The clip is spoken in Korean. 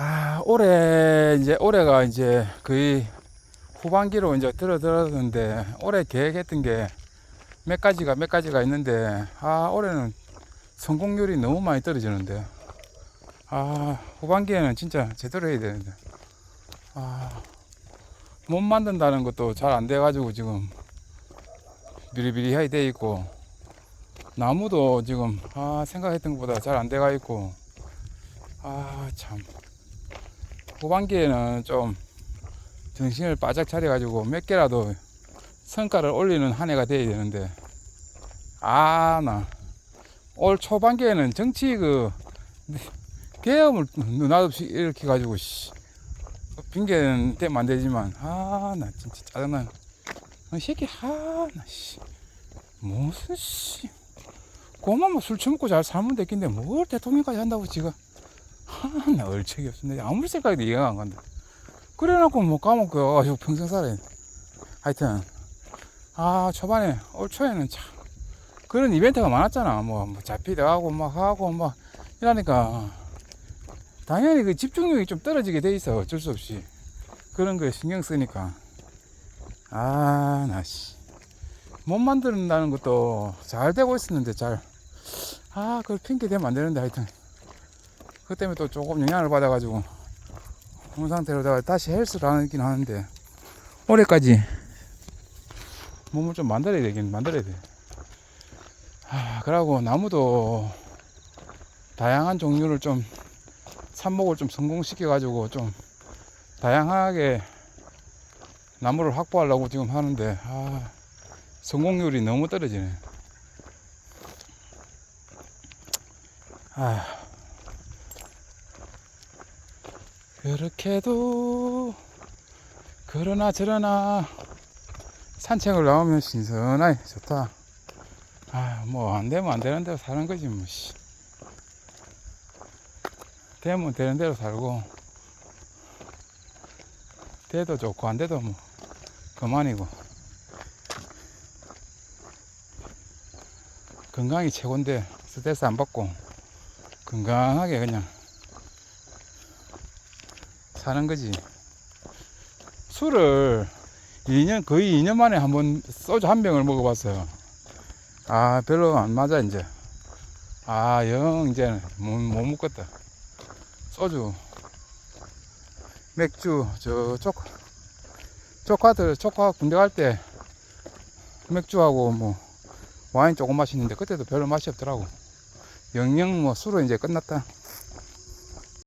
아, 올해 이제 올해가 이제 거의 후반기로 이제 들어들었는데 올해 계획했던 게 몇 가지가 몇 가지가 있는데 아, 올해는 성공률이 너무 많이 떨어지는데 아, 후반기에는 진짜 제대로 해야 되는데 아, 못 만든다는 것도 잘 안 돼 가지고 지금 비리비리하게 돼 있고 나무도 지금 아, 생각했던 것보다 잘 안 돼가 있고 아, 참 후반기에는 좀 정신을 바짝 차려가지고 몇 개라도 성과를 올리는 한 해가 돼야 되는데 아 나. 올 초반기에는 정치 그 계엄을 느닷없이 일으켜 가지고 씨 핑계는 대면 안 되지만 아 나 진짜 짜증나. 이 새끼 하나 씨. 무슨 씨. 고만 뭐술 처먹고 잘 살면 됐긴데 뭘 대통령까지 한다고 지금 하나 얼척이 없는데 아무리 생각해도 이해가 안 간다. 그래놓고 뭐 감옥 가가지고 평생 살아야 돼. 하여튼 아 초반에 올 초에는 참 그런 이벤트가 많았잖아. 뭐, 뭐 잡히다 하고 막 하고 막 이러니까 당연히 그 집중력이 좀 떨어지게 돼 있어. 어쩔 수 없이 그런 거에 신경 쓰니까 아 나씨 못 만든다는 것도 잘 되고 있었는데 잘 아 그걸 핑계 대면 안 되는데 하여튼 그 때문에 또 조금 영향을 받아가지고 그런 상태로다가 다시 헬스를 하긴 하는데 올해까지 몸을 좀 만들어야 되긴 만들어야 돼. 아, 그러고 나무도 다양한 종류를 좀 삽목을 좀 성공시켜가지고 좀 다양하게 나무를 확보하려고 지금 하는데 아, 성공률이 너무 떨어지네. 아. 그렇게도 그러나 저러나 산책을 나오면 신선하게 좋다. 아, 뭐 안 되면 안 되는 대로 사는 거지 뭐. 씨. 되면 되는 대로 살고 돼도 좋고 안 돼도 뭐 그만이고 건강이 최고인데 스트레스 안 받고 건강하게 그냥 사는 거지. 술을 2년, 거의 2년 만에 한번 소주 한 병을 먹어봤어요. 아, 별로 안 맞아, 이제. 아, 영, 이제 못, 못 먹겠다. 소주, 맥주, 저, 조카, 조카들, 조카 군대 갈 때 맥주하고 뭐 와인 조금 마시는데 그때도 별로 맛이 없더라고. 영영 뭐 술은 이제 끝났다.